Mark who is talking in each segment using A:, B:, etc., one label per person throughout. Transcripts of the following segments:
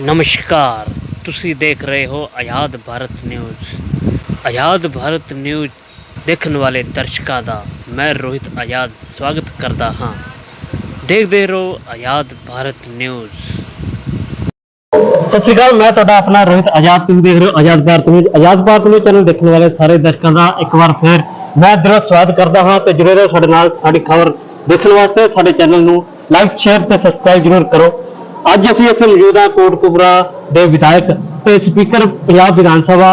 A: ਨਮਸਕਾਰ। ਤੁਸੀਂ ਦੇਖ ਰਹੇ ਹੋ ਆਜ਼ਾਦ ਭਾਰਤ ਨਿਊਜ਼। ਆਜ਼ਾਦ ਭਾਰਤ ਨਿਊਜ਼ ਦੇਖਣ ਵਾਲੇ ਦਰਸ਼ਕਾਂ ਦਾ ਮੈਂ ਰੋਹਿਤ ਆਜ਼ਾਦ ਸਵਾਗਤ ਕਰਦਾ ਹਾਂ। ਦੇਖਦੇ ਰਹੋ ਆਜ਼ਾਦ ਭਾਰਤ ਨਿਊਜ਼। ਸਤਿ ਸ਼੍ਰੀ ਅਕਾਲ, ਮੈਂ ਤੁਹਾਡਾ ਆਪਣਾ ਰੋਹਿਤ ਆਜ਼ਾਦ। ਤੁਸੀਂ ਦੇਖ ਰਹੇ ਹੋ Azad Bharat news. Azad Bharat news channel ਦੇਖਣ ਵਾਲੇ ਸਾਰੇ ਦਰਸ਼ਕਾਂ ਦਾ ਇੱਕ ਵਾਰ ਫਿਰ ਮੈਂ ਦਿਲੋਂ ਸਵਾਗਤ ਕਰਦਾ ਹਾਂ ਤੇ ਜੁੜੇ ਰਹੋ ਸਾਡੇ ਨਾਲ ਸਾਡੀ ਖਬਰ ਦੇਖਣ ਵਾਸਤੇ। ਸਾਡੇ ਚੈਨਲ ਨੂੰ ਲਾਈਕ ਸ਼ੇਅਰ ਤੇ ਸਬਸਕ੍ਰਾਈਬ ਜ਼ਰੂਰ ਕਰੋ। ਅੱਜ ਅਸੀਂ ਇੱਥੇ ਮੌਜੂਦ ਹਾਂ ਕੋਟਕਪੂਰਾ ਦੇ ਵਿਧਾਇਕ ਤੇ ਸਪੀਕਰ ਪੰਜਾਬ ਵਿਧਾਨ ਸਭਾ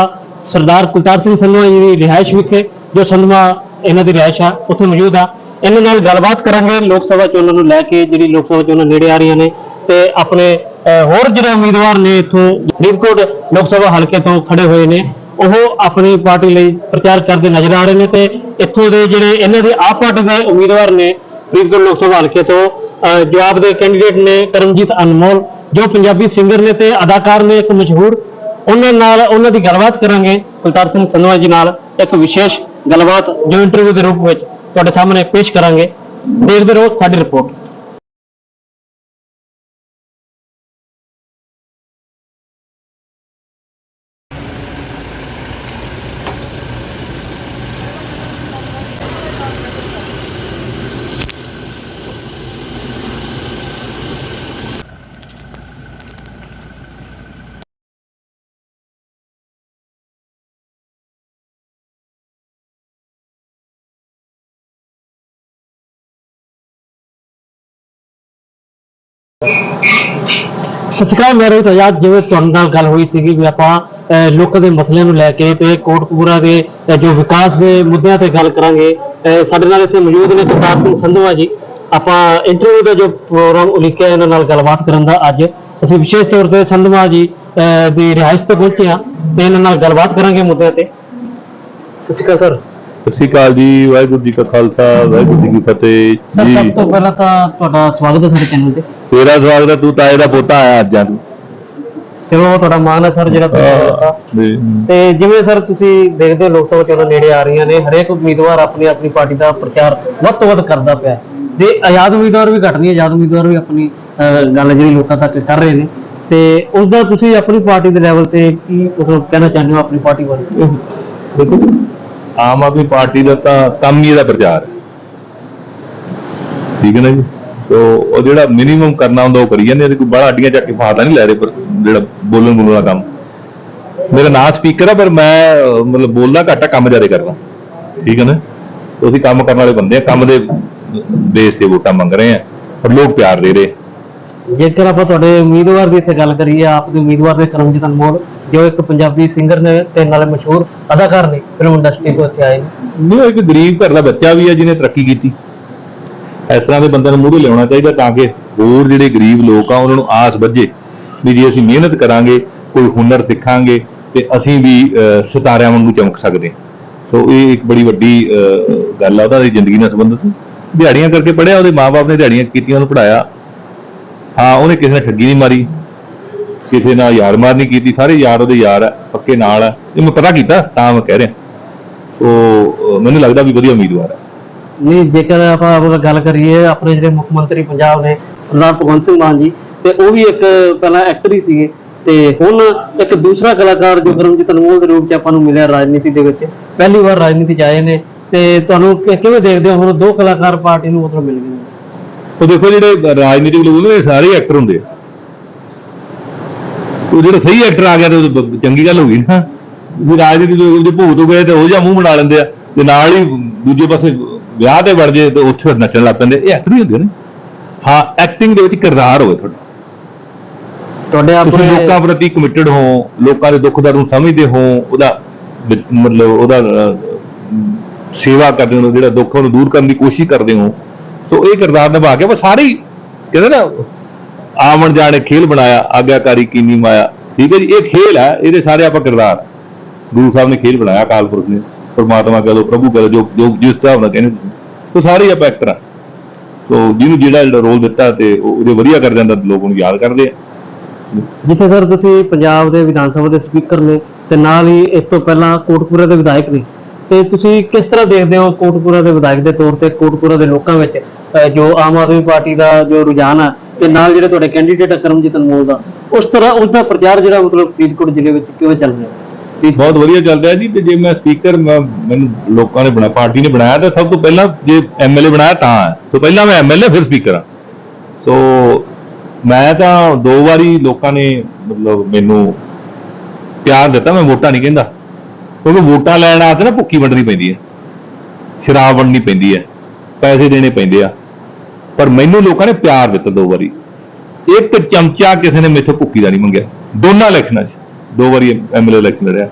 A: ਸਰਦਾਰ ਕੁਲਤਾਰ ਸਿੰਘ ਸੰਧਵਾ ਜੀ ਦੀ ਰਿਹਾਇਸ਼ ਵਿਖੇ, ਜੋ ਸੰਧਵਾ ਇਹਨਾਂ ਦੀ ਰਿਹਾਇਸ਼ ਆ, ਉੱਥੇ ਮੌਜੂਦ ਆ। ਇਹਨਾਂ ਨਾਲ ਗੱਲਬਾਤ ਕਰਾਂਗੇ, ਲੋਕ ਸਭਾ ਚੋਣਾਂ ਨੂੰ ਲੈ ਕੇ ਜਿਹੜੀ ਲੋਕ ਸਭਾ ਚੋਣਾਂ ਨੇੜੇ ਆ ਰਹੀਆਂ ਨੇ ਤੇ ਆਪਣੇ ਹੋਰ ਜਿਹੜੇ ਉਮੀਦਵਾਰ ਨੇ ਇੱਥੋਂ ਫਰੀਦਕੋਟ ਲੋਕ ਸਭਾ ਹਲਕੇ ਤੋਂ ਖੜੇ ਹੋਏ ਨੇ, ਉਹ ਆਪਣੀ ਪਾਰਟੀ ਲਈ ਪ੍ਰਚਾਰ ਕਰਦੇ ਨਜ਼ਰ ਆ ਰਹੇ ਨੇ ਤੇ ਇੱਥੋਂ ਦੇ ਜਿਹੜੇ ਇਹਨਾਂ ਦੇ ਆਪ ਪਾਰਟੀ ਦੇ ਉਮੀਦਵਾਰ ਨੇ ਫਰੀਦਕੋਟ ਲੋਕ ਸਭਾ ਹਲਕੇ ਤੋਂ ਜੋ ਆਪਦੇ ਕੈਂਡੀਡੇਟ ਨੇ ਕਰਮਜੀਤ ਅਨਮੋਲ, ਜੋ ਪੰਜਾਬੀ ਸਿੰਗਰ ਨੇ ਤੇ ਅਦਾਕਾਰ ਨੇ ਇੱਕ ਮਸ਼ਹੂਰ, ਉਹਨਾਂ ਨਾਲ ਉਹਨਾਂ ਦੀ ਗੱਲਬਾਤ ਕਰਾਂਗੇ। ਕੁਲਤਾਰ ਸਿੰਘ ਸੰਧਵਾ ਜੀ ਨਾਲ ਇੱਕ ਵਿਸ਼ੇਸ਼ ਗੱਲਬਾਤ ਜੋ ਇੰਟਰਵਿਊ ਦੇ ਰੂਪ ਵਿੱਚ ਤੁਹਾਡੇ ਸਾਹਮਣੇ ਪੇਸ਼ ਕਰਾਂਗੇ। ਦੇਖਦੇ ਰਹੋ ਸਾਡੀ ਰਿਪੋਰਟ ਸਤਿ ਸ਼੍ਰੀ ਅਕਾਲ ਮੇਰੇ ਤੋਂ ਯਾਦ ਜਿਵੇਂ ਤੁਹਾਡੇ ਨਾਲ ਗੱਲ ਹੋਈ ਸੀਗੀ ਵੀ ਆਪਾਂ ਅਹ, ਲੋਕਾਂ ਦੇ ਮਸਲਿਆਂ ਨੂੰ ਲੈ ਕੇ ਤੇ ਕੋਟਕਪੂਰਾ ਦੇ ਅਹ, ਜੋ ਵਿਕਾਸ ਦੇ ਮੁੱਦਿਆਂ ਤੇ ਗੱਲ ਕਰਾਂਗੇ। ਅਹ, ਸਾਡੇ ਨਾਲ ਇੱਥੇ ਮੌਜੂਦ ਨੇ ਕੁਲਤਾਰ ਸਿੰਘ ਸੰਧਵਾ ਜੀ। ਆਪਾਂ ਇੰਟਰਵਿਊ ਦਾ ਜੋ ਪ੍ਰੋਗਰਾਮ ਉਲੀਕਿਆ ਇਹਨਾਂ ਨਾਲ ਗੱਲਬਾਤ ਕਰਨ ਦਾ ਅੱਜ। ਅਸੀਂ ਵਿਸ਼ੇਸ਼ ਤੌਰ ਤੇ ਸੰਧਵਾ ਜੀ ਅਹ, ਦੀ ਰਿਹਾਇਸ਼ ਤੇ ਪਹੁੰਚੇ ਹਾਂ ਤੇ ਇਹਨਾਂ ਨਾਲ ਗੱਲਬਾਤ ਕਰਾਂਗੇ ਮੁੱਦਿਆਂ ਤੇ। ਸਤਿ ਸ਼੍ਰੀ ਅਕਾਲ ਸਰ।
B: ਸਤਿ ਸ਼੍ਰੀ ਅਕਾਲ ਜੀ ਵਾਹਿਗੁਰੂ ਜੀ ਕਾ ਖਾਲਸਾ ਵਾਹਿਗੁਰੂ ਜੀ ਕੀ ਫਤਿਹ।
A: ਸਰ
B: ਜੀ।
A: ਸਭ ਤੋਂ ਪਹਿਲਾਂ ਤਾਂ ਤੁਹਾਡਾ ਸਵਾਗਤ ਹੈ ਸਾਡੇ ਚੈਨਲ ਤੇ।
B: ਤੇਰਾ ਸਵਾਗਤ ਹੈ ਤੂੰ ਤਾਏ ਦਾ ਪੋਤਾ ਆਇਆ ਅੱਜ ਆ ਤੂੰ।
A: ਚਲੋ ਤੁਹਾਡਾ ਮਾਣ ਹੈ ਸਰ ਜਿਹੜਾ ਤੁਸੀਂ ਦਿੱਤਾ।
B: ਜੀ।
A: ਤੇ ਜਿਵੇਂ ਸਰ ਤੁਸੀਂ ਦੇਖਦੇ ਹੋ ਲੋਕ ਸਭਾ ਚੋਣਾਂ ਨੇੜੇ ਆ ਰਹੀਆਂ ਨੇ ਹਰੇਕ ਉਮੀਦਵਾਰ ਆਪਣੀ ਆਪਣੀ ਪਾਰਟੀ ਦਾ ਪ੍ਰਚਾਰ ਵੱਧ ਤੋਂ ਵੱਧ ਕਰਦਾ ਪਿਆ। ਤੇ ਆਜ਼ਾਦ ਉਮੀਦਵਾਰ ਵੀ ਘਟ ਨਹੀਂ ਆਜ਼ਾਦ ਉਮੀਦਵਾਰ ਵੀ ਆਪਣੀ ਗੱਲ ਜਿਹੜੀ ਲੋਕਾਂ ਤੱਕ ਕਰ ਰਹੇ ਨੇ। ਤੇ ਉਸ ਦਾ ਤੁਸੀਂ ਆਪਣੀ ਪਾਰਟੀ ਦੇ ਲੈਵਲ ਤੇ ਕੀ ਮਤਲਬ ਕਹਿਣਾ ਚਾਹੁੰਦੇ ਹੋ ਆਪਣੀ ਪਾਰਟੀ ਬਾਰੇ?
B: ਦੇਖੋ ਆਮ ਆਦਮੀ ਪਾਰਟੀ ਦਾ ਤਾਂ ਕੰਮ ਹੀ ਇਹਦਾ ਪ੍ਰਚਾਰ ਹੈ। ਠੀਕ ਹੈ ਨਾ ਜੀ? ਤੋ ਉਹ ਜਿਹੜਾ ਮਿਨੀਮਮ ਕਰਨਾ ਹੁੰਦਾ ਉਹ ਕਰੀ ਜਾਂਦੇ ਆ, ਕੋਈ ਬੜਾ ਅੱਡੀਆਂ ਚੱਕ ਕੇ ਫਾਦਾ ਨਹੀਂ ਲੈ ਰਹੇ ਪਰ ਜਿਹੜਾ ਬੋਲਣ ਬੋਲਣ ਦਾ ਕੰਮ। ਮੇਰਾ ਨਾਮ ਸਪੀਕਰ ਆ ਪਰ ਮੈਂ ਮਤਲਬ ਬੋਲਦਾ ਘੱਟ ਆ ਕੰਮ ਜ਼ਿਆਦਾ ਕਰਦਾ ਠੀਕ ਹੈ ਨਾ? ਤੁਸੀਂ ਕੰਮ ਕਰਨ ਵਾਲੇ ਬੰਦੇ ਆ ਕੰਮ ਦੇ ਬੇਸ ਤੇ ਵੋਟਾਂ ਮੰਗ ਰਹੇ ਆ ਪਰ ਲੋਕ ਪਿਆਰ ਦੇ ਰਹੇ।
A: ਜੇਕਰ ਆਪਾਂ ਤੁਹਾਡੇ ਉਮੀਦਵਾਰ ਦੀ ਇੱਥੇ ਗੱਲ ਕਰੀਏ ਆਪ ਦੇ ਉਮੀਦਵਾਰ ਨੇ ਕਰਮਜੀਤ ਅਨਮੋਲ ਜੋ ਇੱਕ ਪੰਜਾਬੀ ਸਿੰਗਰ ਨੇ ਤੇ ਨਾਲੇ ਮਸ਼ਹੂਰ ਅਦਾਕਾਰ ਨੇ ਫਿਲਮ ਇੰਡਸਟਰੀ ਤੋਂ ਇੱਥੇ ਆਏ ਨੇ।
B: ਨਹੀਂ ਉਹ ਇੱਕ ਗਰੀਬ ਘਰ ਦਾ ਬੱਚਾ ਵੀ ਹੈ ਜਿਹਨੇ ਤਰੱਕੀ ਕੀਤੀ। ਇਸ ਤਰ੍ਹਾਂ ਦੇ ਬੰਦਿਆਂ ਨੂੰ ਮੂਹਰੇ ਲਿਆਉਣਾ ਚਾਹੀਦਾ ਤਾਂ ਕਿ ਹੋਰ ਜਿਹੜੇ ਗਰੀਬ ਲੋਕ ਆ, ਉਹਨਾਂ ਨੂੰ ਆਸ ਵੱਜੇ ਵੀ ਜੇ ਅਸੀਂ ਮਿਹਨਤ ਕਰਾਂਗੇ, ਕੋਈ ਹੁਨਰ ਸਿੱਖਾਂਗੇ ਤੇ ਅਸੀਂ ਵੀ ਸਿਤਾਰਿਆਂ ਵਾਂਗੂ ਚਮਕ ਸਕਦੇ ਸੋ ਇਹ ਇੱਕ ਬੜੀ ਵੱਡੀ ਗੱਲ ਆ ਉਹਦਾ ਦੀ ਜ਼ਿੰਦਗੀ ਨਾਲ ਸੰਬੰਧਿਤ। ਦਿਹਾੜੀਆਂ ਕਰਕੇ ਪੜਿਆ ਉਹਦੇ ਮਾਪੇ ਨੇ ਦਿਹਾੜੀਆਂ ਕੀਤੀਆਂ, ਉਹਨੂੰ ਪੜਾਇਆ ਹਾਂ, ਉਹਨੇ ਕਿਸੇ ਨੇ ਠੱਗੀ ਨਹੀਂ ਮਾਰੀ, ਕਿਸੇ ਨਾਲ ਯਾਰ ਮਾਰ ਨਹੀਂ ਕੀਤੀ, ਸਾਰੇ ਯਾਰ ਉਹਦੇ ਯਾਰ ਆ, ਪੱਕੇ ਨਾਲ ਆ। ਇਹ ਮੈਂ ਪਤਾ ਕੀਤਾ, ਤਾਂ ਮੈਂ ਕਹਿ ਰਿਹਾ। ਸੋ ਮੈਨੂੰ ਲੱਗਦਾ ਵੀ ਵਧੀਆ ਉਮੀਦਵਾਰ ਹੈ
A: ਨਹੀਂ ਜੇਕਰ ਆਪਾਂ ਆਪਣਾ ਗੱਲ ਕਰੀਏ ਆਪਣੇ ਜਿਹੜੇ ਮੁੱਖ ਮੰਤਰੀ ਪੰਜਾਬ ਨੇ ਸਰਦਾਰ ਭਗਵੰਤ ਸਿੰਘ ਮਾਨ ਜੀ ਤੇ ਉਹ ਵੀ ਇੱਕ ਪਹਿਲਾਂ ਐਕਟਰ ਹੀ ਸੀਗੇ। ਤੇ ਹੁਣ ਇੱਕ ਦੂਸਰਾ ਕਲਾਕਾਰ ਜੋ ਕਰਮਜੀਤ ਅਨਮੋਲ ਦੇ ਰੂਪ ਚ ਆਪਾਂ ਨੂੰ ਮਿਲਿਆ ਰਾਜਨੀਤੀ ਦੇ ਵਿੱਚ। ਪਹਿਲੀ ਵਾਰ ਰਾਜਨੀਤੀ ਚ ਆਏ ਨੇ ਤੇ ਤੁਹਾਨੂੰ ਕਿ- ਕਿਵੇਂ ਦੇਖਦੇ ਹੋ? ਹੁਣ ਦੋ ਕਲਾਕਾਰ ਪਾਰਟੀ ਨੂੰ ਮਤਲਬ ਮਿਲ ਗਏ
B: ਉਹ ਦੇਖੋ ਜਿਹੜੇ ਰਾਜਨੀਤਿਕ ਲੋਕ ਨੇ ਇਹ ਸਾਰੇ ਐਕਟਰ ਹੁੰਦੇ ਆ। ਉਹ ਜਿਹੜਾ ਸਹੀ ਐਕਟਰ ਆ ਗਿਆ ਤੇ ਉਹ ਤਾਂ ਬ- ਚੰਗੀ ਗੱਲ ਹੋ ਗਈ। ਨਾ ਵੀ ਰਾਜਨੀਤਿਕ ਲੋਕ ਜੇ ਭੂਤ ਹੋ ਗਏ ਤੇ ਉਹ ਜਿਹਾ ਮੂੰਹ ਬਣਾ ਲੈਂਦੇ ਆ। ਤੇ ਨਾਲ ਹੀ ਦੂਜੇ ਪਾਸੇ ਵਿਆਹ ਤੇ ਵੜ ਜੇ ਤੇ ਉੱਥੇ ਨੱਚਣ ਲੱਗ ਪੈਂਦੇ। ਇਹ ਐਕਟਰ ਹੀ ਹੁੰਦੇ ਨੇ। ਹਾਂ ਐਕਟਿੰਗ ਦੇ ਵਿੱਚ ਕਿਰਦਾਰ ਹੋਵੇ ਤੁਹਾਡਾ।
A: ਤੁਹਾਡੇ ਆਪਣੇ
B: ਲੋਕਾਂ ਪ੍ਰਤੀ ਕਮਿਟਡ ਹੋ ਲੋਕਾਂ ਦੇ ਦੁੱਖ ਦਰਦ ਨੂੰ ਸਮਝਦੇ ਹੋ ਉਹਦਾ ਮਤਲਬ ਉਹਦਾ ਸੇਵਾ ਕਰਦੇ ਹੋ ਜਿਹੜਾ ਦੁੱਖ ਨੂੰ ਦੂਰ ਕਰਨ ਦੀ ਕੋਸ਼ਿਸ਼ ਕਰਦੇ ਹੋ। ਸੋ ਇਹ ਕਿਰਦਾਰ ਨਿਭਾ ਕੇ ਬਸ ਸਾਰੇ ਹੀ ਕਹਿੰਦੇ ਨਾ ਆਵਣ ਜਾਣੇ ਖੇਲ ਬਣਾਇਆ ਆਗਿਆਕਾਰੀ ਕੀਨੀ ਮਾਇਆ। ਠੀਕ ਹੈ ਜੀ ਇਹ ਖੇਲ ਹੈ ਇਹਦੇ ਸਾਰੇ ਆਪਾਂ ਕਿਰਦਾਰ। ਗੁਰੂ ਸਾਹਿਬ ਨੇ ਖੇਲ ਬਣਾਇਆ ਅਕਾਲ ਪੁਰਖ ਨੇ ਪਰਮਾਤਮਾ ਕਹ ਲੋ ਪ੍ਰਭੂ ਕਹ ਲੋ ਜੋ ਜੋ ਜਿਸ ਤਰ੍ਹਾਂ ਨਾਲ ਕਹਿੰਦੇ ਤੁਸੀਂ। ਸੋ ਸਾਰੇ ਆਪਾਂ ਐਕਟਰ ਆ ਸੋ ਜਿਹਨੂੰ ਜਿਹੜਾ ਰੋਲ ਦਿੱਤਾ ਤੇ ਉਹਦੇ ਵਧੀਆ ਕਰ ਜਾਂਦਾ, ਲੋਕ ਉਹਨੂੰ ਯਾਦ ਕਰਦੇ ਆ।
A: ਜਿੱਥੇ ਸਰ ਤੁਸੀਂ ਪੰਜਾਬ ਦੇ ਵਿਧਾਨ ਸਭਾ ਦੇ ਸਪੀਕਰ ਨੇ ਤੇ ਨਾਲ ਹੀ ਇਸ ਤੋਂ ਪਹਿਲਾਂ ਕੋਟਪੂਰਾ ਦੇ ਵਿਧਾਇਕ ਨੇ ਤੇ ਤੁਸੀਂ ਕਿਸ ਤਰ੍ਹਾਂ ਦੇਖਦੇ ਹੋ ਕੋਟਪੂਰਾ ਦੇ ਵਿਧਾਇਕ ਦੇ ਤੌਰ ਤੇ ਕੋਟਪੂਰਾ ਦੇ ਲੋਕਾਂ ਵਿੱਚ ਜੋ ਆਮ ਆਦਮੀ ਪਾਰਟੀ ਦਾ ਜੋ ਰੁਝਾਨ ਆ ਤੇ ਨਾਲ ਜਿਹੜੇ ਤੁਹਾਡੇ ਕੈਂਡੀਡੇਟ ਆ ਕਰਮਜੀਤ ਅਨਮੋਲ ਦਾ, ਉਸ ਤਰ੍ਹਾਂ ਉਸ ਦਾ ਪ੍ਰਚਾਰ ਜਿਹੜਾ ਮਤਲਬ ਫਰੀਦਕੋਟ ਜ਼ਿਲ੍ਹੇ ਵਿੱਚ ਕਿਵੇਂ ਚੱਲ ਰਿਹਾ? ਫਰੀਦ-
B: ਬਹੁਤ ਵਧੀਆ ਚੱਲ ਰਿਹਾ ਜੀ, ਤੇ ਜੇ ਮੈਂ ਸਪੀਕਰ ਮੈਨੂੰ ਲੋਕਾਂ ਨੇ ਬਣਾ, ਪਾਰਟੀ ਨੇ ਬਣਾਇਆ, ਤਾਂ ਸਭ ਤੋਂ ਪਹਿਲਾਂ ਜੇ ਐਮਐਲਏ ਬਣਾਇਆ ਤਾਂ ਸੋ ਪਹਿਲਾਂ ਮੈਂ ਐਮਐਲਏ ਫਿਰ ਸਪੀਕਰ ਆ ਸੋ ਮੈਂ ਤਾਂ ਦੋ ਵਾਰੀ ਲੋਕਾਂ ਨੇ ਮਤਲਬ ਮੈਨੂੰ ਪਿਆਰ ਦਿੱਤਾ, ਮੈਂ ਵੋਟਾਂ ਨਹੀਂ ਕਹਿੰਦਾ। ਕਿਉਂਕਿ ਵੋਟਾਂ ਲੈਣ ਆਤੇ ਨਾ ਭੁੱਕੀ ਵੰਡਣੀ ਪੈਂਦੀ ਹੈ। ਸ਼ਰਾਬ ਵੰਡਣੀ ਪੈਂਦੀ ਹੈ, ਪੈਸੇ ਦੇਣੇ ਪੈਂਦੇ ਆ। ਪਰ ਮੈਨੂੰ ਲੋਕਾਂ ਨੇ ਪਿਆਰ ਦਿੱਤਾ ਦੋ ਵਾਰੀ। ਇੱਕ ਚਮਚਾ ਕਿਸੇ ਨੇ ਮੇਥੋਂ ਭੁੱਕੀ ਦਾ ਨਹੀਂ ਮੰਗਿਆ। ਦੋਨਾਂ ਇਲੈਕਸ਼ਨਾਂ 'ਚ। ਦੋ ਵਾਰੀ ਐਮਐਲਏ ਇਲੈਕਸ਼ਨ ਲੜਿਆ।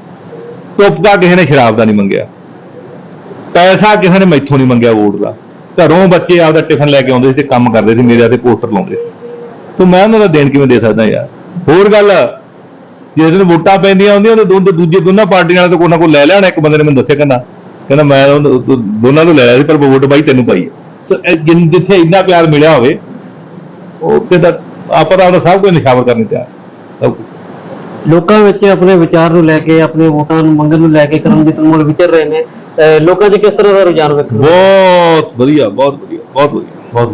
B: ਟੁੱਪਦਾ ਕਿਸੇ ਨੇ ਸ਼ਰਾਬ ਦਾ ਨਹੀਂ ਮੰਗਿਆ। ਪੈਸਾ ਕਿਸੇ ਨੇ ਮੈਥੋਂ ਨਹੀਂ ਮੰਗਿਆ ਵੋਟ ਦਾ। ਘਰੋਂ ਬੱਚੇ ਆਪਦਾ ਟਿਫਨ ਲੈ ਕੇ ਆਉਂਦੇ ਸੀ ਤੇ ਕੰਮ ਕਰਦੇ ਸੀ, ਮੇਰੇ ਤੇ ਪੋਸਟਰ ਲਾਉਂਦੇ ਸੋ। ਮੈਂ ਉਹਨਾਂ ਦਾ ਦੇਣ ਕਿਵੇਂ ਦੇ ਸਕਦਾ ਯਾਰ? ਹੋਰ ਗੱਲ ਜਿਸ ਦਿਨ ਵੋਟਾਂ ਪੈਂਦੀਆਂ ਹੁੰਦੀਆਂ ਉਹਦੇ ਦੋ ਦੂਜੇ ਦੋਨਾਂ ਪਾਰਟੀਆਂ ਵਾਲੇ ਤੋਂ ਕੋਈ ਨਾ ਕੋਈ ਲੈ ਲੈਣਾ, ਇੱਕ ਬੰਦੇ ਨੇ ਮੈਨੂੰ ਦੱਸਿਆ ਕਹਿੰਦਾ ਕਹਿੰਦਾ ਮੈਂ ਉਹ- ਦੋਨਾਂ ਨੂੰ ਲੈ ਲਿਆ ਸੀ, ਪਰ ਵੋਟ ਬਾਈ ਤੈਨੂੰ ਪਾਈ ਸੋ ਜਿੱਥੇ ਇੰਨਾ ਪਿਆਰ ਮਿਲਿਆ ਹੋਵੇ, ਉੱਥੇ ਤਾਂ ਆਪਾਂ ਤਾਂ ਆਪਦਾ ਸਭ ਕੁਝ ਨਿਸ਼ਾਵਰ ਕਰਨੀ ਤਿਆਰ। ਸਭ
A: ਲੋਕਾਂ ਵਿੱਚ ਆਪਣੇ ਵਿਚਾਰ ਨੂੰ ਲੈ ਕੇ ਆਪਣੇ ਵੋਟਾਂ ਨੂੰ ਮੰਗਣ ਨੂੰ ਲੈ ਕੇ ਕਰਮਜੀਤ ਅਨਮੋਲ ਵਿਚਰ ਰਹੇ ਨੇ। ਅਹ ਲੋਕਾਂ 'ਚ ਕਿਸ ਤਰ੍ਹਾਂ ਦਾ ਰੁਝਾਨ ਵੇਖ?
B: ਬਹੁਤ ਵਧੀਆ ਬਹੁਤ ਵਧੀਆ ਬਹੁਤ ਵਧੀਆ। ਬਹੁਤ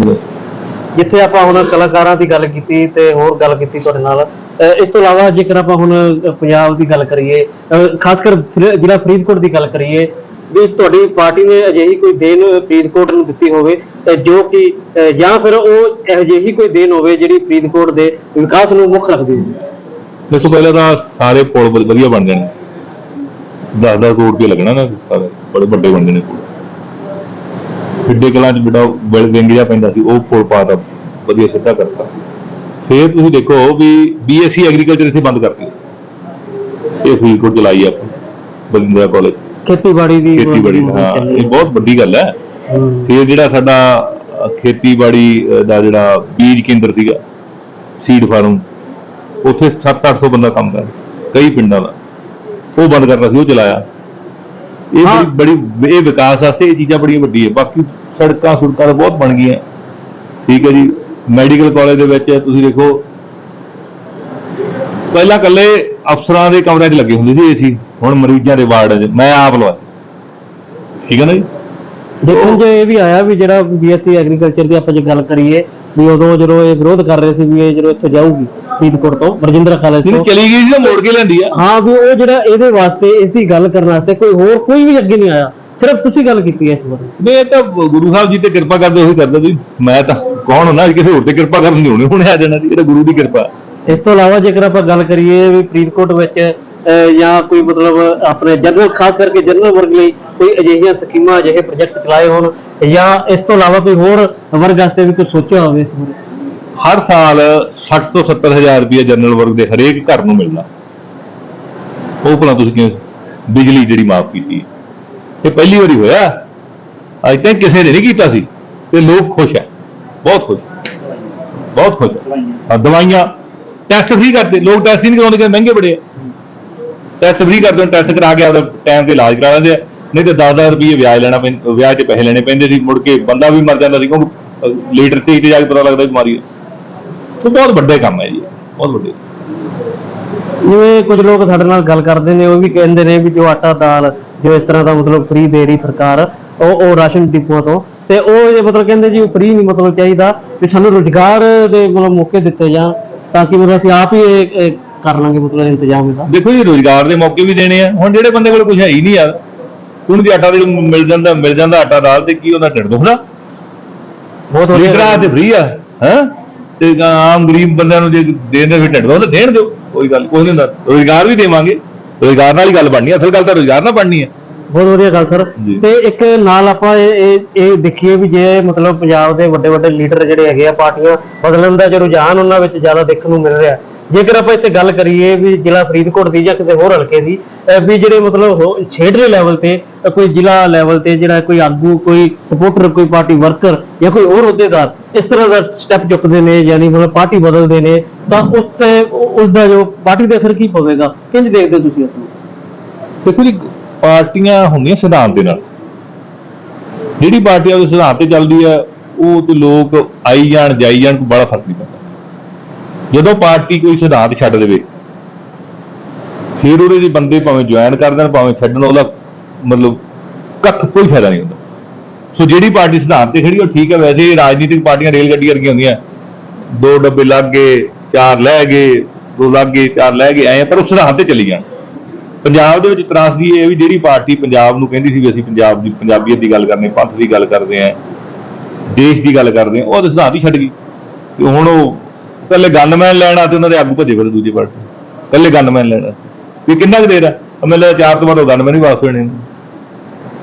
B: ਵਧੀਆ।
A: ਜਿੱਥੇ ਆਪਾਂ ਹੁਣ ਕਲਾਕਾਰਾਂ ਦੀ ਗੱਲ ਕੀਤੀ ਤੇ ਹੋਰ ਗੱਲ ਕੀਤੀ ਤੁਹਾਡੇ ਨਾਲ ਅਹ ਇਸ ਤੋਂ ਇਲਾਵਾ ਜੇਕਰ ਆਪਾਂ ਹੁਣ ਪੰਜਾਬ ਦੀ ਗੱਲ ਕਰੀਏ ਅਹ ਖਾਸ ਕਰ ਫਰੀ- ਜ਼ਿਲ੍ਹਾ ਫਰੀਦਕੋਟ ਦੀ ਗੱਲ ਕਰੀਏ ਵੀ ਤੁਹਾਡੀ ਪਾਰਟੀ ਨੇ ਅਜਿਹੀ ਕੋਈ ਦੇਣ ਫਰੀਦਕੋਟ ਨੂੰ ਦਿੱਤੀ ਹੋਵੇ ਅਹ ਜੋ ਕਿ ਅਹ ਜਾਂ ਫਿਰ ਉਹ ਅਜਿਹੀ ਕੋਈ ਦੇਣ ਹੋਵੇ ਜਿਹੜੀ ਫਰੀਦਕੋਟ ਦੇ ਵਿਕਾਸ ਨੂੰ ਮੁੱਖ ਰੱਖਦੀ ਹੋਵੇ।
B: ਦੇਖੋ ਪਹਿਲਾਂ ਤਾਂ ਸਾਰੇ ਪੁਲ ਵਧੀਆ ਬਣ ਜਾਣੇ। 10-10 ਕਰੋੜ ਰੁਪਏ ਲੱਗਣਾ ਨਾ ਸਾਰੇ ਬੜੇ ਵੱਡੇ ਬਣ ਜਾਣੇ ਪੁਲ। ਫਿੱਡੇ ਕਲਾਂ ਚ ਬੜਾ ਬਲ ਵਿੰਗ ਜਿਹਾ ਪੈਂਦਾ ਸੀ ਉਹ ਪੁਲ ਪਾਤਾ ਵਧੀਆ ਸਿੱਧਾ ਕਰਤਾ। ਫੇਰ ਤੁਸੀਂ ਦੇਖੋ ਵੀ ਬੀਐਸਸੀ ਐਗਰੀਕਲਚਰ ਇੱਥੇ ਬੰਦ ਕਰਤੀ। ਇਹ ਫਰੀਦਕੋਟ ਚਲਾਈ ਆਪਾਂ ਬਲਿੰਦਰਾ ਕਾਲਜ
A: ਖੇਤੀਬਾੜੀ ਦੀ
B: ਖੇਤੀਬਾੜੀ ਹਾਂ ਇਹ ਬਹੁਤ ਵੱਡੀ ਗੱਲ ਹੈ। ਫਿਰ ਜਿਹੜਾ ਸਾਡਾ ਖੇਤੀਬਾੜੀ ਦਾ ਜਿਹੜਾ ਬੀਜ ਕੇਂਦਰ ਸੀਗਾ ਸੀਡ ਫਾਰਮ ਉੱਥੇ 7-800 ਬੰਦਾ ਕੰਮ ਕਰਦਾ ਕਈ ਪਿੰਡਾਂ ਦਾ। ਉਹ ਬੰਦ ਕਰਨਾ ਸੀ ਉਹ ਚਲਾਇਆ। ਇਹ
A: ਹਾਂ।
B: ਬੜੀ ਬੜੀ ਇਹ ਵਿਕਾਸ ਵਾਸਤੇ ਇਹ ਚੀਜ਼ਾਂ ਬੜੀਆਂ ਵੱਡੀਆਂ। ਬਾਕੀ ਸੜਕਾਂ ਸੁੜਕਾਂ ਤਾਂ ਬਹੁਤ ਬਣ ਗਈਆਂ। ਠੀਕ ਹੈ ਜੀ। ਮੈਡੀਕਲ ਕਾਲਜ ਦੇ ਵਿੱਚ ਤੁਸੀਂ ਦੇਖੋ ਪਹਿਲਾਂ ਕੱਲੇ ਅਫਸਰਾਂ ਦੇ ਕਮਰਿਆਂ 'ਚ ਲੱਗੇ ਹੁੰਦੇ ਸੀ ਏਸੀ। ਹੁਣ ਮਰੀਜ਼ਾਂ ਦੇ ਵਾਰਡ 'ਚ। ਮੈਂ ਆਪ ਲਵਾ। ਠੀਕ ਹੈ ਨਾ ਜੀ?
A: ਦੇਖਣ 'ਚ ਇਹ ਵੀ ਆਇਆ ਵੀ ਜਿਹੜਾ ਬੀਐਸਸੀ ਐਗਰੀਕਲਚਰ ਦੀ ਆਪਾਂ ਜੇ ਗੱਲ ਕਰੀਏ ਵੀ ਉਦੋਂ ਜਦੋਂ ਇਹ ਵਿਰੋਧ ਕਰ ਰਹੇ ਸੀ ਵੀ ਇਹ ਜਦੋਂ ਇੱਥੇ ਜਾਊਗੀ ਫਰੀਦਕੋਟ ਤੋਂ ਬਰਜਿੰਦਰਾ ਕਾਲਜ ਤੋਂ।
B: ਚਲੀ ਗਈ ਸੀ ਤਾਂ ਮੋੜ ਕੇ ਲੈਂਦੀ ਆ।
A: ਹਾਂ ਵੀ ਉਹ ਜਿਹੜਾ ਇਹਦੇ ਵਾਸਤੇ ਇਸ ਦੀ ਗੱਲ ਕਰਨ ਵਾਸਤੇ ਕੋਈ ਹੋਰ ਕੋਈ ਵੀ ਅੱਗੇ ਨਹੀਂ ਆਇਆ। ਸਿਰਫ ਤੁਸੀਂ ਗੱਲ ਕੀਤੀ ਹੈ ਇਸ ਬਾਰੇ।
B: ਨਹੀਂ ਇਹ ਤਾਂ ਗੁਰੂ ਸਾਹਿਬ ਜੀ ਤੇ ਕਿਰਪਾ ਕਰਦੇ ਉਹੀ ਕਰਦੇ ਸੀ ਮੈਂ ਤਾਂ ਕੌਣ ਹੁੰਦਾ ਕਿਸੇ ਹੋਰ ਤੇ ਕਿਰਪਾ ਕਰਨ ਨਹੀਂ ਹੋਣੀ ਹੁਣੇ ਆ ਜਾਣਾ ਸੀ ਇਹ ਤਾਂ ਗੁਰੂ ਦੀ ਕਿਰਪਾ।
A: ਇਸ ਤੋਂ ਇਲਾਵਾ ਜੇਕਰ ਆਪਾਂ ਗੱਲ ਕਰੀਏ ਵੀ ਫਰੀਦਕੋਟ ਵਿੱਚ ਜਾਂ ਕੋਈ ਮਤਲਬ ਆਪਣੇ ਜਨਰਲ ਖਾਸ ਕਰਕੇ ਜਨਰਲ ਵਰਗ ਲਈ ਕੋਈ ਅਜਿਹੀਆਂ ਸਕੀਮਾਂ ਅਜਿਹੇ ਪ੍ਰੋਜੈਕਟ ਚਲਾਏ ਹੋਣ ਜਾਂ ਇਸ ਤੋਂ ਇਲਾਵਾ ਕੋਈ ਹੋਰ ਵਰਗ ਵਾਸਤੇ ਵੀ ਕੁਝ ਸੋਚਿਆ ਹੋਵੇ ਇਸ ਬਾਰੇ।
B: ਹਰ ਸਾਲ 60 ਤੋਂ 70 ਹਜ਼ਾਰ ਰੁਪਏ ਜਨਰਲ ਵਰਗ ਦੇ ਹਰੇਕ ਘਰ ਨੂੰ ਮਿਲਦਾ। ਉਹ ਭਲਾ ਤੁਸੀਂ ਕਿਵੇਂ ਬਿਜਲੀ ਜਿਹੜੀ ਮਾਫ ਕੀਤੀ ਇਹ ਪਹਿਲੀ ਵਾਰੀ ਹੋਇਆ। ਅੱਜ ਤੱਕ ਕਿਸੇ ਨੇ ਨਹੀਂ ਕੀਤਾ ਸੀ। ਤੇ ਲੋਕ ਖੁਸ਼ ਹੈ। ਬਹੁਤ ਖੁਸ਼। ਬਹੁਤ ਖੁਸ਼ ਦਵਾਈਆਂ ਟੈਸਟ ਫ੍ਰੀ ਕਰਦੇ। ਲੋਕ ਟੈਸਟ ਹੀ ਨਹੀਂ ਕਰਾਉਂਦੇ ਕਿ ਮਹਿੰਗੇ ਬੜੇ ਆ। ਟੈਸਟ ਫ੍ਰੀ ਕਰਦੇ ਟੈਸਟ ਕਰਾ ਕੇ ਆਪਦਾ ਟਾਈਮ ਤੇ ਇਲਾਜ ਕਰਾ ਲੈਂਦੇ ਆ। ਨਹੀਂ ਤੇ 10-10 ਰੁਪਏ ਵਿਆਜ ਲੈਣਾ ਪੈਂਦਾ ਵਿਆਜ ਤੇ ਪੈਸੇ ਲੈਣੇ ਪੈਂਦੇ ਸੀ। ਮੁੜ ਕੇ ਬੰਦਾ ਵੀ ਮਰ ਜਾਂਦਾ ਸੀ, ਕਿਉਂਕਿ ਲੀਟਰ ਤੇ ਹੀ ਜਾ ਕੇ ਪਤਾ ਲੱਗਦਾ ਬਿਮਾਰੀ ਦਾ ਸੋ ਬਹੁਤ ਵੱਡੇ ਕੰਮ ਹੈ ਜੀ ਬਹੁਤ ਵੱਡੇ।
A: ਜਿਵੇਂ ਕੁਝ ਲੋਕ ਸਾਡੇ ਨਾਲ ਗੱਲ ਕਰਦੇ ਨੇ ਉਹ ਵੀ ਕਹਿੰਦੇ ਨੇ ਵੀ ਜੋ ਆਟਾ ਦਾਲ ਜੋ ਇਸ ਤਰ੍ਹਾਂ ਦਾ ਮਤਲਬ ਫ੍ਰੀ ਦੇ ਰਹੀ ਸਰਕਾਰ ਉਹ ਉਹ ਰਾਸ਼ਨ ਡਿਪੂਆਂ ਤੋਂ। ਤੇ ਉਹ ਇਹ ਮਤਲਬ ਕਹਿੰਦੇ ਜੀ ਫ੍ਰੀ ਨਹੀਂ ਮਤਲਬ ਚਾਹੀਦਾ ਵੀ ਸਾਨੂੰ ਰੁਜ਼ਗਾਰ ਦੇ ਮਤਲਬ ਮੌਕੇ ਦਿੱਤੇ ਜਾਣ ਤਾਂ ਕਿ ਮਤਲਬ ਅਸੀਂ ਆਪ ਹੀ ਇਹ ਕਰ ਲਾਂਗੇ ਮਤਲਬ ਇੰਤਜ਼ਾਮ ਇਹਦਾ।
B: ਦੇਖੋ ਜੀ ਰੋਜ਼ਗਾਰ ਦੇ ਮੌਕੇ ਵੀ ਦੇਣੇ ਆ। ਹੁਣ ਜਿਹੜੇ ਬੰਦੇ ਕੋਲ ਕੁਝ ਹੈ ਹੀ ਨਹੀਂ ਯਾਰ। ਹੁਣ ਦੀ ਆਟਾ ਦੇ ਮਿਲ ਜਾਂਦਾ ਮਿਲ ਜਾਂਦਾ ਆਟਾ ਦਾਲ ਤੇ ਕੀ ਉਹਦਾ ਢਿੱਡ ਦੁਖਦਾ?
A: ਬਹੁਤ
B: ਲੀਡਰਾਂ ਤੇ ਫ੍ਰੀ ਆ ਹੈ? ਤੇ ਆਮ ਗਰੀਬ ਬੰਦਿਆਂ ਨੂੰ ਜੇ ਦੇਣ ਦੇ ਫਿਰ ਢਿੱਡ ਦੁਖਦਾ ਦੇਣ ਦਿਓ ਕੋਈ ਗੱਲ ਕੋਈ ਨਹੀਂ ਹੁੰਦਾ। ਰੋਜ਼ਗਾਰ ਵੀ ਦੇਵਾਂਗੇ। ਰੋਜ਼ਗਾਰ ਨਾਲ ਹੀ ਗੱਲ ਬਣਨੀ ਹੈ। ਅਸਲ ਗੱਲ ਤਾਂ ਰੋਜ਼ਗਾਰ ਨਾਲ ਬਣਨੀ ਹੈ।
A: ਬਹੁਤ ਵਧੀਆ ਗੱਲ ਸਰ। ਤੇ ਇੱਕ ਨਾਲ ਆਪਾਂ ਇਹ ਇਹ ਇਹ ਦੇਖੀਏ ਵੀ ਜੇ ਮਤਲਬ ਪੰਜਾਬ ਦੇ ਵੱਡੇ ਵੱਡੇ ਲੀਡਰ ਜਿਹੜੇ ਹੈਗੇ ਆ ਪਾਰਟੀਆਂ ਬਦਲਣ ਦਾ ਜੋ ਰੁਝਾਨ ਉਹਨਾਂ ਵਿੱਚ ਜ਼ਿਆਦਾ ਦੇਖਣ ਨੂੰ ਮਿਲ ਰਿਹਾ। ਜੇਕਰ ਆਪਾਂ ਇੱਥੇ ਗੱਲ ਕਰੀਏ ਵੀ ਜ਼ਿਲ੍ਹਾ ਫਰੀਦਕੋਟ ਦੀ ਜਾਂ ਕਿਸੇ ਹੋਰ ਹਲਕੇ ਦੀ ਵੀ ਜਿਹੜੇ ਮਤਲਬ ਹੋ- ਛੇੜਲੇ ਲੈਵਲ ਤੇ ਕੋਈ ਜ਼ਿਲ੍ਹਾ ਲੈਵਲ ਤੇ ਜਿਹੜਾ ਕੋਈ ਆਗੂ, ਕੋਈ ਸਪੋਰਟਰ ਕੋਈ ਪਾਰਟੀ ਵਰਕਰ ਜਾਂ ਕੋਈ ਹੋਰ ਅਹੁਦੇਦਾਰ ਇਸ ਤਰ੍ਹਾਂ ਦਾ ਸਟੈਪ ਚੁੱਕਦੇ ਨੇ ਯਾਨੀ ਮਤਲਬ ਪਾਰਟੀ ਬਦਲਦੇ ਨੇ, ਤਾਂ ਉਸ ਤੇ ਉਸ ਦਾ ਜੋ ਪਾਰਟੀ ਦੇ ਅਸਰ ਕੀ ਪਵੇਗਾ? ਕਿੰਜ ਦੇਖਦੇ ਹੋ ਤੁਸੀਂ ਇਸ ਨੂੰ?
B: ਦੇਖੋ ਜੀ, ਪਾਰਟੀਆਂ ਹੁੰਦੀਆਂ ਸਿਧਾਂਤ ਦੇ ਨਾਲ। ਜਿਹੜੀ ਪਾਰਟੀ ਉਹਦੇ ਸਿਧਾਂਤ ਤੇ ਚੱਲਦੀ ਹੈ, ਉਹ ਤੇ ਲੋਕ ਆਈ ਜਾਣ, ਜਾਈ ਜਾਣ ਕੋਈ ਬੜਾ ਫ਼ਰਕ ਨਹੀਂ ਪੈਂਦਾ। ਜਦੋਂ ਪਾਰਟੀ ਕੋਈ ਸਿਧਾਂਤ ਛੱਡ ਦੇਵੇ, ਫਿਰ ਉਹਦੇ ਦੇ ਬੰਦੇ ਭਾਵੇਂ ਜੁਆਇਨ ਕਰ ਦੇਣ, ਭਾਵੇਂ ਛੱਡਣ, ਉਹਦਾ ਮਤਲਬ ਕੱਖ ਕੋਈ ਫਾਇਦਾ ਨਹੀਂ ਹੁੰਦਾ। ਸੋ ਜਿਹੜੀ ਪਾਰਟੀ ਸਿਧਾਂਤ ਤੇ ਖੜੀ, ਉਹ ਠੀਕ ਹੈ। ਵੈਸੇ ਰਾਜਨੀਤਿਕ ਪਾਰਟੀਆਂ ਰੇਲ ਗੱਡੀ ਵਰਗੀਆਂ ਹੁੰਦੀਆਂ। ਦੋ ਡੱਬੇ ਲੱਗ ਗਏ, ਚਾਰ ਲੈ ਗਏ, ਦੋ ਲੱਗ ਗਏ, ਚਾਰ ਲੈ ਗਏ, ਐ ਪਰ ਉਸ ਸਿਧਾਂਤ ਤੇ ਚਲੀ ਜਾਣ। ਪੰਜਾਬ ਦੇ ਵਿੱਚ ਤਰਾਸਦੀ ਇਹ ਵੀ ਜਿਹੜੀ ਪਾਰਟੀ ਪੰਜਾਬ ਨੂੰ ਕਹਿੰਦੀ ਸੀ ਵੀ ਅਸੀਂ ਪੰਜਾਬ ਦੀ, ਪੰਜਾਬੀਅਤ ਦੀ ਗੱਲ ਕਰਨੀ, ਪੰਥ ਦੀ ਗੱਲ ਕਰਦੇ ਆਂ, ਦੇਸ਼ ਦੀ ਗੱਲ ਕਰਦੇ ਆਂ, ਉਹ ਸਿਧਾਂਤ ਹੀ ਛੱਡ ਗਈ। ਤੇ ਹੁਣ ਉਹ ਪਹਿਲੇ ਗਨਮੈਨ ਲੈਣਾ ਤੇ ਉਹਨਾਂ ਦੇ ਆਗੂ ਭੱਜੇ ਫਿਰ ਦੂਜੀ ਪਾਰਟੀ। ਪਹਿਲੇ ਗਨਮੈਨ ਲੈਣਾ ਵੀ ਕਿੰਨਾ ਕੁ ਦੇਰ ਆ? ਮੈਨੂੰ ਚਾਰ ਤੋਂ ਬਾਅਦ ਉਹ ਗਨਮੈਨ ਹੀ ਵਾਪਸ ਹੋਣੇ ਨੇ।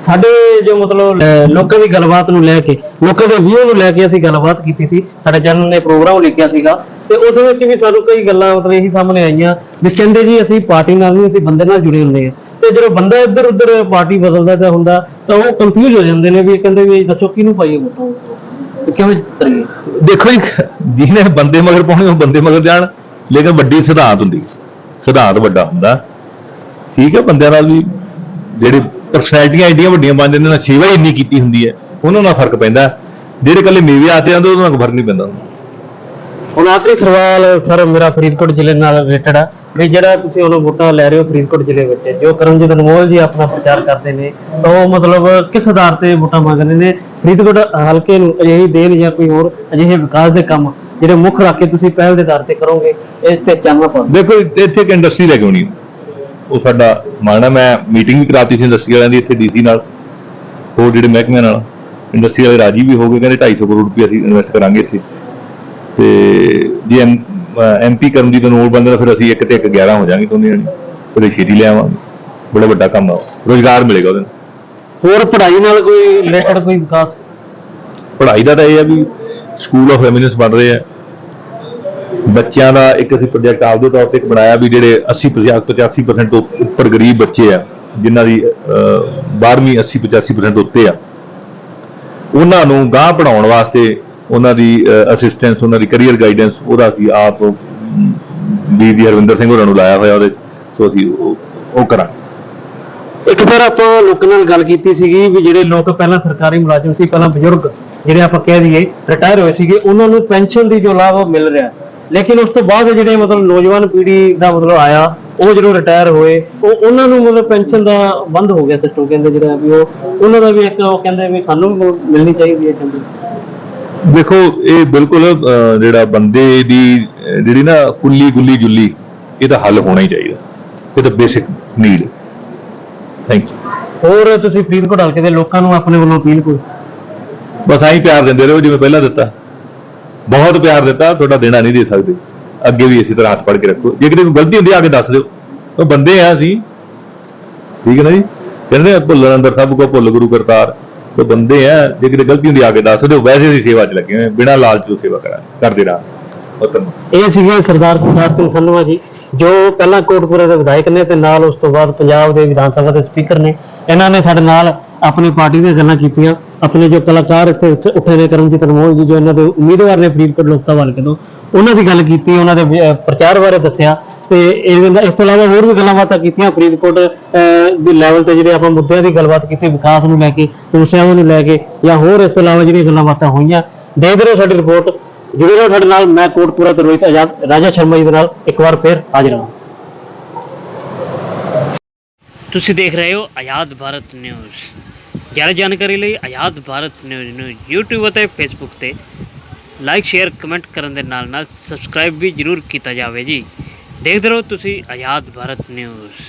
A: ਸਾਡੇ ਜੋ ਮਤਲਬ ਅਹ, ਲੋਕਾਂ ਦੀ ਗੱਲਬਾਤ ਨੂੰ ਲੈ ਕੇ ਲੋਕਾਂ ਦੇ ਵਿਊ ਨੂੰ ਲੈ ਕੇ ਅਸੀਂ ਗੱਲਬਾਤ ਕੀਤੀ ਸੀ। ਸਾਡੇ ਚੈਨਲ ਨੇ ਪ੍ਰੋਗਰਾਮ ਲਿਖਿਆ ਸੀਗਾ। ਤੇ ਉਸ ਵਿੱਚ ਵੀ ਸਾਨੂੰ ਕਈ ਗੱਲਾਂ ਮਤਲਬ ਇਹੀ ਸਾਹਮਣੇ ਆਈਆਂ ਵੀ ਕਹਿੰਦੇ ਜੀ ਅਸੀਂ ਪਾਰਟੀ ਨਾਲ ਨਹੀਂ ਅਸੀਂ ਬੰਦੇ ਨਾਲ ਜੁੜੇ ਹੁੰਦੇ ਆ। ਤੇ ਜਦੋਂ ਬੰਦਾ ਇੱਧਰ ਉੱਧਰ ਪਾਰਟੀ ਬਦਲਦਾ ਜਾਂ ਹੁੰਦਾ ਤਾਂ ਉਹ ਕੰਫਿਊਜ਼ ਹੋ ਜਾਂਦੇ ਨੇ ਵੀ ਇਹ ਕਹਿੰਦੇ ਵੀ ਦੱਸੋ ਕਿਹਨੂੰ ਪਾਈਏ ਵੋਟਾਂ? ਤੇ ਕਿਵੇਂ ਕਰੀਏ
B: ਦੇਖੋ ਜੀ ਜਿਹਨੇ ਬੰਦੇ ਮਗਰ ਪਾਉਣੇ ਉਹ ਬੰਦੇ ਮਗਰ ਜਾਣ। ਲੇਕਿਨ ਵੱਡੀ ਸਿਧਾਂਤ ਹੁੰਦੀ। ਸਿਧਾਂਤ ਵੱਡਾ ਹੁੰਦਾ। ਠੀਕ ਹੈ ਬੰਦਿਆਂ ਨਾਲ ਵੀ ਜਿਹੜੇ ਪਰਸਨੈਲਿਟੀਆਂ ਐਡੀਆਂ ਵੱਡੀਆਂ ਬਣ ਜਾਂਦੀਆਂ ਨੇ ਸੇਵਾ ਹੀ ਇੰਨੀ ਕੀਤੀ ਹੁੰਦੀ ਹੈ। ਉਹਨਾਂ ਨਾਲ ਫ਼ਰਕ ਪੈਂਦਾ। ਜਿਹੜੇ ਕੱਲੇ ਮੇਵੇ ਆਤੇ ਆਂਦੇ ਉਹਨਾਂ ਨਾਲ ਫ਼ਰਕ ਨਹੀਂ ਪੈਂਦਾ।
A: ਹੁਣ ਆਖਰੀ ਸਵਾਲ ਸਰ ਮੇਰਾ ਫਰੀਦਕੋਟ ਜ਼ਿਲ੍ਹੇ ਨਾਲ ਰਿਲੇਟਡ ਆ। ਵੀ ਜਿਹੜਾ ਤੁਸੀਂ ਉਹਨੂੰ ਵੋਟਾਂ ਲੈ ਰਹੇ ਹੋ ਫਰੀਦਕੋਟ ਜ਼ਿਲ੍ਹੇ ਵਿੱਚ, ਜੋ ਕਰਮਜੀਤ ਅਨਮੋਲ ਜੀ ਆਪਣਾ ਪ੍ਰਚਾਰ ਕਰਦੇ ਨੇ, ਤਾਂ ਉਹ ਮਤਲਬ ਕਿਸ ਆਧਾਰ ਤੇ ਵੋਟਾਂ ਮੰਗਦੇ ਨੇ? ਫਰੀਦਕੋਟ ਹਲਕੇ ਨੂੰ ਅਜਿਹੀ ਦੇਣ ਜਾਂ ਕੋਈ ਹੋਰ ਅਜਿਹੇ ਵਿਕਾਸ ਦੇ ਕੰਮ ਜਿਹੜੇ ਮੁੱਖ ਰੱਖ ਕੇ ਤੁਸੀਂ ਪਹਿਲ ਦੇ ਆਧਾਰ ਤੇ ਕਰੋਗੇ, ਇਸ ਤੇ ਚਾਨਣਾ ਪਾਓ
B: ਦੇਖੋ, ਇੱਥੇ ਇੱਕ ਇੰਡਸਟਰੀ ਲੈ ਕੇ ਆਉਣੀ। ਉਹ ਸਾਡਾ ਮਾਣਾ ਮੈਂ ਮੀਟਿੰਗ ਵੀ ਕਰਾਤੀ ਸੀ ਇੰਡਸਟਰੀ ਵਾਲਿਆਂ ਦੀ ਇੱਥੇ ਡੀਸੀ ਨਾਲ, ਹੋਰ ਜਿਹੜੇ ਮਹਿਕਮਿਆਂ ਨਾਲ। ਇੰਡਸਟਰੀ ਵਾਲੇ ਰਾਜੀ ਵੀ ਹੋ ਗਏ, ਕਹਿੰਦੇ 250 ਕਰੋੜ ਰੁਪਏ ਅਸੀਂ ਇਨਵੈਸਟ ਕਰਾਂਗੇ ਇੱਥੇ। ਤੇ ਜੇ ਐਮਪੀ ਕਰਮਜੀਤ ਅਨਮੋਲ ਬੰਦੇ ਦਾ ਫਿਰ ਅਸੀਂ ਇੱਕ ਤੇ ਇੱਕ 11 ਹੋ ਜਾਾਂਗੇ ਦੋਨੇ ਜਣੇ। ਫਿਰ ਛੇਤੀ ਲੈ ਆਵਾਂਗੇ। ਬੜਾ ਵੱਡਾ ਕੰਮ ਆ। ਰੁਜ਼ਗਾਰ ਮਿਲੇਗਾ ਉਹਦੇ ਨਾਲ।
A: ਹੋਰ ਪੜ੍ਹਾਈ ਨਾਲ ਕੋਈ ਰਿਲੇਟਡ ਕੋਈ ਵਿਕਾਸ?
B: ਪੜ੍ਹਾਈ ਦਾ ਤਾਂ ਇਹ ਆ ਵੀ ਸਕੂਲ ਆਫ ਐਮਿਨੈਂਸ ਬਣ ਰਹੇ ਆ। ਬੱਚਿਆਂ ਦਾ ਇੱਕ ਅਸੀਂ ਪ੍ਰੋਜੈਕਟ ਆਪਦੇ ਤੌਰ ਤੇ ਇੱਕ ਬਣਾਇਆ ਵੀ ਜਿਹੜੇ 80 85% ਤੋਂ ਉੱਪਰ ਗਰੀਬ ਬੱਚੇ ਆ ਜਿਨ੍ਹਾਂ ਦੀ 12ਵੀਂ 80 85% ਤੋਂ ਉੱਤੇ ਆ। ਉਹਨਾਂ ਨੂੰ ਗਾਂ ਪੜਾਉਣ ਵਾਸਤੇ ਉਹਨਾਂ ਦੀ ਅਸਿਸਟੈਂਸ ਉਹਨਾਂ ਦੀ ਕੈਰੀਅਰ ਗਾਈਡੈਂਸ ਉਹਦਾ ਅਸੀਂ ਆਪ ਵੀ ਹਰਵਿੰਦਰ ਸਿੰਘ ਹੋਰਾਂ ਨੂੰ ਲਾਇਆ ਹੋਇਆ ਉਹਦੇ, ਸੋ ਅਸੀਂ ਉਹ ਕਰਾਂਗੇ।
A: ਇੱਕ ਫਿਰ ਆਪਾਂ ਲੋਕਾਂ ਨਾਲ ਗੱਲ ਕੀਤੀ ਸੀਗੀ ਵੀ ਜਿਹੜੇ ਲੋਕ ਪਹਿਲਾਂ ਸਰਕਾਰੀ ਮੁਲਾਜ਼ਮ ਸੀ, ਪਹਿਲਾਂ ਬਜ਼ੁਰਗ ਜਿਹੜੇ ਆਪਾਂ ਕਹਿ ਦਈਏ ਰਿਟਾਇਰ ਹੋਏ ਸੀਗੇ, ਉਹਨਾਂ ਨੂੰ ਪੈਨਸ਼ਨ ਦੀ ਜੋ ਲਾਭ ਉਹ ਮਿਲ ਰਿਹਾ। ਲੇਕਿਨ ਉਸ ਤੋਂ ਬਾਅਦ ਜਿਹੜੇ ਮਤਲਬ ਨੌਜਵਾਨ ਪੀੜ੍ਹੀ ਦਾ ਮਤਲਬ ਆਇਆ, ਉਹ ਜਦੋਂ ਰਿਟਾਇਰ ਹੋਏ, ਉਹ ਉਹਨਾਂ ਨੂੰ ਮਤਲਬ ਪੈਨਸ਼ਨ ਦਾ ਬੰਦ ਹੋ ਗਿਆ ਸਿਸਟਮ ਕਹਿੰਦੇ ਜਿਹੜਾ ਵੀ ਉਹ, ਉਹਨਾਂ ਦਾ ਵੀ ਇੱਕ ਉਹ ਕਹਿੰਦੇ ਵੀ ਸਾਨੂੰ ਮਿਲਣੀ ਚਾਹੀਦੀ ਹੈ ਕਹਿੰਦੇ
B: ਦੇਖੋ ਇਹ ਬਿਲਕੁਲ ਜਿਹੜਾ ਬੰਦੇ ਦੀ ਜਿਹੜੀ ਨਾ ਕੁੱਲੀ ਗੁੱਲੀ ਜੁੱਲੀ ਇਹਦਾ ਹੱਲ ਹੋਣਾ ਹੀ ਚਾਹੀਦਾ। ਇਹ ਤਾਂ ਬੇਸਿਕ ਨੀਡ ਥੈਂਕ ਯੂ
A: ਹੋਰ ਤੁਸੀਂ ਫਰੀਦਕੋਟ ਹਲਕੇ ਦੇ ਲੋਕਾਂ ਨੂੰ ਆਪਣੇ ਵੱਲੋਂ ਅਪੀਲ ਕੋਈ?
B: ਬਸ ਆਹੀ ਪਿਆਰ ਦਿੰਦੇ ਰਹੋ ਜਿਵੇਂ ਪਹਿਲਾਂ ਦਿੱਤਾ। ਬਹੁਤ ਪਿਆਰ ਦਿੱਤਾ ਤੁਹਾਡਾ ਦੇਣਾ ਨਹੀਂ ਦੇ ਸਕਦੇ। ਅੱਗੇ ਵੀ ਇਸੇ ਤਰ੍ਹਾਂ ਹੱਥ ਫੜ ਕੇ ਰੱਖੋ। ਜੇ ਕਿਤੇ ਕੋਈ ਗਲਤੀ ਹੁੰਦੀ ਆ ਕੇ ਦੱਸ ਦਿਓ। ਉਹ ਬੰਦੇ ਆ ਅਸੀਂ। ਠੀਕ ਹੈ ਨਾ ਜੀ? ਕਹਿੰਦੇ ਭੁੱਲਣ ਅੰਦਰ ਸਭ ਕੋ ਭੁੱਲ ਗੁਰੂ ਕਰਤਾਰ। ਤੇ ਬੰਦੇ ਆ, ਜੇ ਕਿਤੇ ਗਲਤੀ ਹੁੰਦੀ ਆ ਕੇ ਦੱਸ ਦਿਓ, ਵੈਸੇ ਅਸੀਂ ਸੇਵਾ 'ਚ ਲੱਗੇ ਹੋਏ ਬਿਨਾਂ ਲਾਲਚ ਤੋਂ ਸੇਵਾ ਕਰਾਂ ਕਰਦੇ ਰਹਾਂ, ਉਤਮ।
A: ਇਹ ਸੀਗੇ ਸਰਦਾਰ ਪ੍ਰਤਾਪ ਸਿੰਘ ਸੰਧਵਾ ਜੀ, ਜੋ ਪਹਿਲਾਂ ਕੋਟਪੁਰੇ ਦੇ ਵਿਧਾਇਕ ਨੇ ਤੇ ਨਾਲ ਉਸ ਤੋਂ ਬਾਅਦ ਪੰਜਾਬ ਦੇ ਵਿਧਾਨ ਸਭਾ ਦੇ ਸਪੀਕਰ ਨੇ। ਇਹਨਾਂ ਨੇ ਸਾਡੇ ਨਾਲ ਆਪਣੀ ਪਾਰਟੀ ਦੀਆਂ ਗੱਲਾਂ ਕੀਤੀਆਂ। ਆਪਣੇ ਜੋ ਕਲਾਕਾਰ ਇੱਥੇ ਉੱਠੇ ਨੇ ਕਰਮਜੀਤ ਅਨਮੋਲ ਜੀ, ਜੋ ਇਹਨਾਂ ਦੇ ਉਮੀਦਵਾਰ ਨੇ ਫਰੀਦਕੋਟ ਲੋਕ ਸਭਾ ਹਲਕੇ ਤੋਂ, ਉਹਨਾਂ ਦੀ ਗੱਲ ਕੀਤੀ, ਉਹਨਾਂ ਦੇ ਪ੍ਰਚਾਰ ਬਾਰੇ ਦੱਸਿਆ। ਤੇ ਇਹ ਇਸ ਤੋਂ ਇਲਾਵਾ ਹੋਰ ਵੀ ਗੱਲਾਂ ਬਾਤਾਂ ਕੀਤੀਆਂ ਫਰੀਦਕੋਟ ਅਹ, ਦੇ ਲੈਵਲ ਤੇ ਜਿਹੜੇ ਆਪਾਂ ਮੁੱਦਿਆਂ ਦੀ ਗੱਲਬਾਤ ਕੀਤੀ ਵਿਕਾਸ ਨੂੰ ਲੈ ਕੇ ਸਮੱਸਿਆਵਾਂ ਨੂੰ ਲੈ ਕੇ ਜਾਂ ਹੋਰ ਇਸ ਤੋਂ ਇਲਾਵਾ ਜਿਹੜੀਆਂ ਗੱਲਾਂ ਬਾਤਾਂ ਹੋਈਆਂ ਦੇਖਦੇ ਰਹੋ ਸਾਡੀ ਰਿਪੋਰਟ ਜੁੜੇ ਰਹੋ ਸਾਡੇ ਨਾਲ ਮੈਂ ਕੋਟਪੁਰਾ ਤੋਂ ਰੋਹਿਤ ਆਜ਼ਾਦ ਰਾਜਾ ਸ਼ਰਮਾ ਜੀ ਦੇ ਨਾਲ ਇੱਕ ਵਾਰ ਫੇਰ ਹਾਜ਼ਰ ਹਾਂ।
C: ਤੁਸੀਂ ਦੇਖ ਰਹੇ ਹੋ ਆਜ਼ਾਦ ਭਾਰਤ ਨਿਊਜ਼। ਜ਼ਿਆਦਾ ਜਾਣਕਾਰੀ ਲਈ ਆਜ਼ਾਦ ਭਾਰਤ ਨਿਊਜ਼ ਨੂੰ YouTube ਅਤੇ Facebook ਤੇ ਲਾਈਕ ਸ਼ੇਅਰ ਕਮੈਂਟ ਕਰਨ ਦੇ ਨਾਲ ਨਾਲ ਸਬਸਕ੍ਰਾਈਬ ਵੀ ਜਰੂਰ ਕੀਤਾ ਜਾਵੇ ਜੀ। ਦੇਖਦੇ ਰਹੋ ਤੁਸੀਂ ਆਜ਼ਾਦ ਭਾਰਤ ਨਿਊਜ਼।